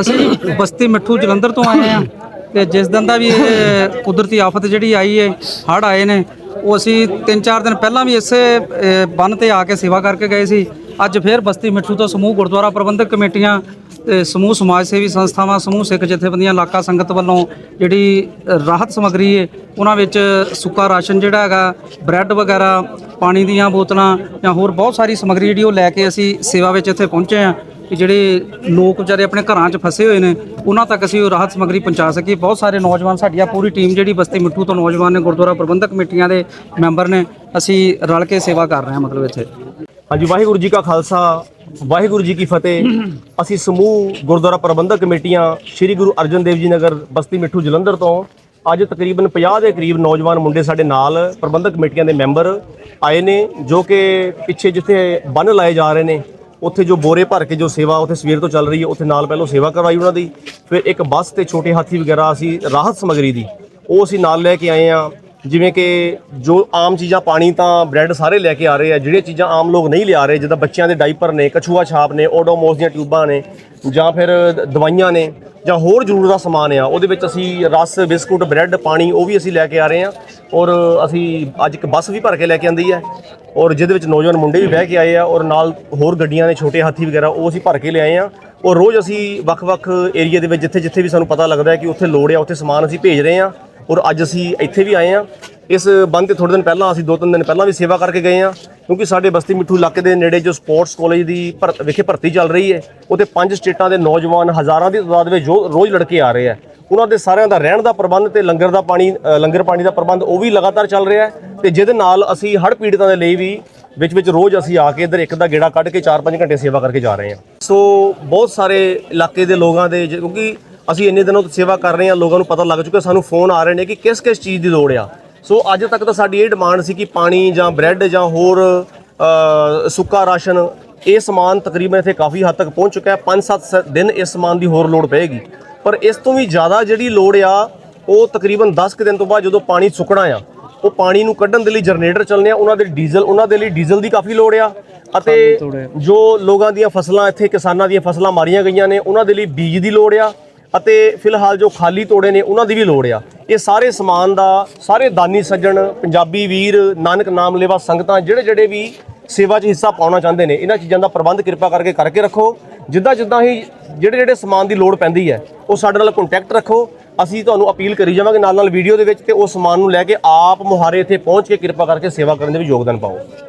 ਅਸੀਂ ਬਸਤੀ ਮਿੱਠੂ ਜਲੰਧਰ ਤੋਂ ਆਏ ਆ ਤੇ ਜਿਸ ਦਿਨ ਦਾ ਵੀ ਇਹ ਕੁਦਰਤੀ ਆਫਤ ਜਿਹੜੀ ਆਈ ਹੈ, ਹੜ੍ਹ ਆਏ ਨੇ, ਉਹ ਅਸੀਂ 3-4 ਦਿਨ ਪਹਿਲਾਂ ਵੀ ਇਸੇ ਬੰਨ ਤੇ ਆ ਕੇ ਸੇਵਾ ਕਰਕੇ ਗਏ ਸੀ। ਅੱਜ ਫੇਰ ਬਸਤੀ ਮਿੱਠੂ ਤੋਂ ਸਮੂਹ ਗੁਰਦੁਆਰਾ ਪ੍ਰਬੰਧਕ ਕਮੇਟੀਆਂ ਤੇ ਸਮੂਹ ਸਮਾਜ ਸੇਵੀ ਸੰਸਥਾਵਾਂ, ਸਮੂਹ ਸਿੱਖ ਜਥੇਬੰਦੀਆਂ ਇਲਾਕਾ ਸੰਗਤ ਵੱਲੋਂ ਜਿਹੜੀ ਰਾਹਤ ਸਮੱਗਰੀ ਹੈ, ਉਹਨਾਂ ਵਿੱਚ ਸੁੱਕਾ ਰਾਸ਼ਨ ਜਿਹੜਾ ਹੈਗਾ, ਬ੍ਰੈਡ ਵਗੈਰਾ, ਪਾਣੀ ਦੀਆਂ ਬੋਤਲਾਂ ਜਾਂ ਹੋਰ ਬਹੁਤ ਸਾਰੀ ਸਮੱਗਰੀ ਜਿਹੜੀ ਉਹ ਲੈ ਕੇ ਅਸੀਂ ਸੇਵਾ ਵਿੱਚ ਇੱਥੇ ਪਹੁੰਚੇ ਆ ਕਿ ਜਿਹੜੇ ਲੋਕ ਵਿਚਾਰੇ ਆਪਣੇ ਘਰਾਂ 'ਚ ਫਸੇ ਹੋਏ ਨੇ, ਉਹਨਾਂ ਤੱਕ ਅਸੀਂ ਉਹ ਰਾਹਤ ਸਮੱਗਰੀ ਪਹੁੰਚਾ ਸਕੀਏ। ਬਹੁਤ ਸਾਰੇ ਨੌਜਵਾਨ ਸਾਡੀ ਆ ਪੂਰੀ ਟੀਮ ਜਿਹੜੀ ਬਸਤੀ ਮਿੱਠੂ ਤੋਂ ਨੌਜਵਾਨ ਨੇ, ਗੁਰਦੁਆਰਾ ਪ੍ਰਬੰਧਕ ਕਮੇਟੀਆਂ ਦੇ ਮੈਂਬਰ ਨੇ, ਅਸੀਂ ਰਲ ਕੇ ਸੇਵਾ ਕਰ ਰਹੇ ਹਾਂ ਮਤਲਬ ਇੱਥੇ। ਹਾਂਜੀ, ਵਾਹਿਗੁਰੂ ਜੀ ਕਾ ਖਾਲਸਾ, ਵਾਹਿਗੁਰੂ ਜੀ ਕੀ ਫਤਿਹ। ਅਸੀਂ ਸਮੂਹ ਗੁਰਦੁਆਰਾ ਪ੍ਰਬੰਧਕ ਕਮੇਟੀਆਂ ਸ੍ਰੀ ਗੁਰੂ ਅਰਜਨ ਦੇਵ ਜੀ ਨਗਰ ਬਸਤੀ ਮਿੱਠੂ ਜਲੰਧਰ ਤੋਂ ਅੱਜ ਤਕਰੀਬਨ 50 ਦੇ ਕਰੀਬ ਨੌਜਵਾਨ ਮੁੰਡੇ ਸਾਡੇ ਨਾਲ ਪ੍ਰਬੰਧਕ ਕਮੇਟੀਆਂ ਦੇ ਮੈਂਬਰ ਆਏ ਨੇ, ਜੋ ਕਿ ਪਿੱਛੇ ਜਿੱਥੇ ਬੰਨ ਲਾਏ ਜਾ ਰਹੇ ਨੇ ਉੱਥੇ ਜੋ ਬੋਰੇ ਭਰ ਕੇ ਜੋ ਸੇਵਾ ਉੱਥੇ ਸਵੇਰ ਤੋਂ ਚੱਲ ਰਹੀ ਹੈ, ਉੱਥੇ ਨਾਲ ਪਹਿਲਾਂ ਸੇਵਾ ਕਰਵਾਈ ਉਹਨਾਂ ਦੀ। ਫਿਰ ਇੱਕ ਬੱਸ ਤੇ ਛੋਟੇ ਹਾਥੀ ਵਗੈਰਾ ਅਸੀਂ ਰਾਹਤ ਸਮਗਰੀ ਦੀ, ਉਹ ਅਸੀਂ ਨਾਲ ਲੈ ਕੇ ਆਏ ਆ ਜਿਵੇਂ ਕਿ ਜੋ ਆਮ ਚੀਜ਼ਾਂ ਪਾਣੀ ਤਾਂ ਬ੍ਰੈਡ ਸਾਰੇ ਲੈ ਕੇ ਆ ਰਹੇ ਆ, ਜਿਹੜੀਆਂ ਚੀਜ਼ਾਂ ਆਮ ਲੋਕ ਨਹੀਂ ਲਿਆ ਰਹੇ, ਜਿੱਦਾਂ ਬੱਚਿਆਂ ਦੇ ਡਾਈਪਰ ਨੇ, ਕਛੂਆ ਛਾਪ ਨੇ, ਓਡੋਮੋਸ ਦੀਆਂ ਟਿਊਬਾਂ ਨੇ, ਜਾਂ ਫਿਰ ਦਵਾਈਆਂ ਨੇ, ਜਾਂ ਹੋਰ ਜ਼ਰੂਰਤ ਦਾ ਸਮਾਨ ਆ, ਉਹਦੇ ਵਿੱਚ ਅਸੀਂ ਰਸ, ਬਿਸਕੁਟ, ਬ੍ਰੈਡ, ਪਾਣੀ, ਉਹ ਵੀ ਅਸੀਂ ਲੈ ਕੇ ਆ ਰਹੇ ਆ, ਔਰ ਅਸੀਂ ਅੱਜ ਇੱਕ ਬੱਸ ਵੀ ਭਰ ਕੇ ਲੈ ਕੇ ਆਂਦੀ ਹੈ ਔਰ ਜਿਹਦੇ ਵਿੱਚ ਨੌਜਵਾਨ ਮੁੰਡੇ ਵੀ ਬਹਿ ਕੇ ਆਏ ਆ, ਔਰ ਨਾਲ ਹੋਰ ਗੱਡੀਆਂ ਨੇ, ਛੋਟੇ ਹਾਥੀ ਵਗੈਰਾ, ਉਹ ਅਸੀਂ ਭਰ ਕੇ ਲਿਆਏ ਆ, ਔਰ ਰੋਜ਼ ਅਸੀਂ ਵੱਖ-ਵੱਖ ਏਰੀਆ ਦੇ ਵਿੱਚ ਜਿੱਥੇ ਜਿੱਥੇ ਵੀ ਸਾਨੂੰ ਪਤਾ ਲੱਗਦਾ ਹੈ ਕਿ ਉੱਥੇ ਲੋੜ ਆ, ਉੱਥੇ ਸਮਾਨ ਅਸੀਂ ਭੇਜ ਰਹੇ ਆ ਔਰ ਅੱਜ ਅਸੀਂ ਇੱਥੇ ਵੀ ਆਏ ਆ ਇਸ ਬੰਦ ਤੇ ਥੋੜੇ ਦਿਨ ਪਹਿਲਾਂ ਅਸੀਂ ਦੋ ਤਿੰਨ ਦਿਨ ਪਹਿਲਾਂ ਵੀ ਸੇਵਾ ਕਰਕੇ ਗਏ ਆ ਕਿਉਂਕਿ ਸਾਡੇ ਬਸਤੀ ਮਿੱਠੂ ਇਲਾਕੇ ਦੇ ਨੇੜੇ ਜੋ ਸਪੋਰਟਸ ਕਾਲਜ ਦੀ ਭਰ- ਵਿਖੇ ਭਰਤੀ ਚੱਲ ਰਹੀ ਹੈ ਉਹਤੇ ਪੰਜ ਸਟੇਟਾਂ ਦੇ ਨੌਜਵਾਨ ਹਜ਼ਾਰਾਂ ਦੀ ਤਾਦਾਦ ਵਿੱਚ ਜੋ ਰੋਜ਼ ਲੜਕੇ ਆ ਰਹੇ ਆ। ਉਹਨਾਂ ਦੇ ਸਾਰਿਆਂ ਦਾ ਰਹਿਣ ਦਾ ਪ੍ਰਬੰਧ ਤੇ ਲੰਗਰ ਦਾ ਪਾਣੀ ਲੰਗਰ ਪਾਣੀ ਦਾ ਪ੍ਰਬੰਧ ਉਹ ਵੀ ਲਗਾਤਾਰ ਚੱਲ ਰਿਹਾ ਹੈ ਤੇ ਜਿਹਦੇ ਨਾਲ ਅਸੀਂ ਹੜ੍ਹ ਪੀੜਤਾਂ ਦੇ ਲਈ ਵੀ ਵਿੱਚ ਵਿੱਚ ਰੋਜ਼ ਅਸੀਂ ਆ ਕੇ ਇੱਧਰ ਇੱਕ ਦਾ ਗੇੜਾ ਕੱਢ ਕੇ 4-5 ਘੰਟੇ ਸੇਵਾ ਕਰਕੇ ਜਾ ਰਹੇ ਹਾਂ। ਸੋ ਬਹੁਤ ਸਾਰੇ ਇਲਾਕੇ ਦੇ ਲੋਕਾਂ ਦੇ ਜ- ਕਿਉਂਕਿ ਅਸੀਂ ਇੰਨੇ ਦਿਨੋਂ ਤੋਂ ਸੇਵਾ ਕਰ ਰਹੇ ਹਾਂ ਲੋਕਾਂ ਨੂੰ ਪਤਾ ਲੱਗ ਚੁੱਕਾ ਸਾਨੂੰ ਫੋਨ ਆ ਰਹੇ ਨੇ ਕਿ ਕਿਸ ਕਿਸ ਚੀਜ਼ ਦੀ ਲੋੜ ਆ। ਸੋ ਅੱਜ ਤੱਕ ਤਾਂ ਸਾਡੀ ਇਹ ਡਿਮਾਂਡ ਸੀ ਕਿ ਪਾਣੀ ਜਾਂ ਬ੍ਰੈਡ ਜਾਂ ਹੋਰ ਸੁੱਕਾ ਰਾਸ਼ਨ ਇਹ ਸਮਾਨ ਤਕਰੀਬਨ ਇੱਥੇ ਕਾਫੀ ਹੱਦ ਤੱਕ ਪਹੁੰਚ ਚੁੱਕਾ ਹੈ। 5-7 ਦਿਨ ਇਸ ਸਮਾਨ ਦੀ ਹੋਰ ਲੋੜ ਪਏਗੀ। ਪਰ ਇਸ ਤੋਂ ਵੀ ਜ਼ਿਆਦਾ ਜਿਹੜੀ ਲੋੜ ਆ ਉਹ ਤਕਰੀਬਨ 10 ਕੁ ਦਿਨ ਤੋਂ ਬਾਅਦ ਜਦੋਂ ਪਾਣੀ ਸੁੱਕਣਾ ਆ ਉਹ ਪਾਣੀ ਨੂੰ ਕੱਢਣ ਦੇ ਲਈ ਜਨਰੇਟਰ ਚੱਲਨੇ ਆ ਉਹਨਾਂ ਦੇ ਡੀਜ਼ਲ ਉਹਨਾਂ ਦੇ ਲਈ ਡੀਜ਼ਲ ਦੀ ਕਾਫੀ ਲੋੜ ਆ। ਅਤੇ ਜੋ ਲੋਕਾਂ ਦੀਆਂ ਫਸਲਾਂ ਇੱਥੇ ਕਿਸਾਨਾਂ ਦੀਆਂ ਫਸਲਾਂ ਮਾਰੀਆਂ ਗਈਆਂ ਨੇ ਉਹਨਾਂ ਦੇ ਲਈ ਬੀਜ ਦੀ ਲੋੜ ਆ। ਅਤੇ ਫਿਲਹਾਲ ਜੋ ਖਾਲੀ ਤੋੜੇ ਨੇ, ਉਹਨਾਂ ਦੀ ਵੀ ਲੋੜ ਆ। ਇਹ ਸਾਰੇ ਸਮਾਨ ਦਾ, ਸਾਰੇ ਦਾਨੀ ਸੱਜਣ, ਪੰਜਾਬੀ ਵੀਰ, ਨਾਨਕ ਨਾਮ ਲੇਵਾ ਸੰਗਤਾਂ ਜਿਹੜੇ ਜਿਹੜੇ ਵੀ ਸੇਵਾ 'ਚ ਹਿੱਸਾ ਪਾਉਣਾ ਚਾਹੁੰਦੇ ਨੇ, ਇਹਨਾਂ ਚੀਜ਼ਾਂ ਦਾ ਪ੍ਰਬੰਧ ਕਿਰਪਾ ਕਰਕੇ ਕਰਕੇ ਰੱਖੋ। ਜਿੱਦਾਂ ਜਿੱਦਾਂ ਹੀ ਜਿਹੜੇ ਜਿਹੜੇ ਸਮਾਨ ਦੀ ਲੋੜ ਪੈਂਦੀ ਹੈ, ਉਹ ਸਾਡੇ ਨਾਲ ਕੰਟੈਕਟ ਰੱਖੋ। ਅਸੀਂ ਤੁਹਾਨੂੰ ਅਪੀਲ ਕਰੀ ਜਾਵਾਂਗੇ ਨਾਲ ਨਾਲ ਵੀਡੀਓ ਦੇ ਵਿੱਚ ਤੇ ਉਹ ਸਮਾਨ ਨੂੰ ਲੈ ਕੇ ਆਪ ਮੁਹਾਰੇ ਇੱਥੇ ਪਹੁੰਚ ਕੇ ਕਿਰਪਾ ਕਰਕੇ ਸੇਵਾ ਕਰਨ ਦੇ ਵੀ ਯੋਗਦਾਨ ਪਾਓ।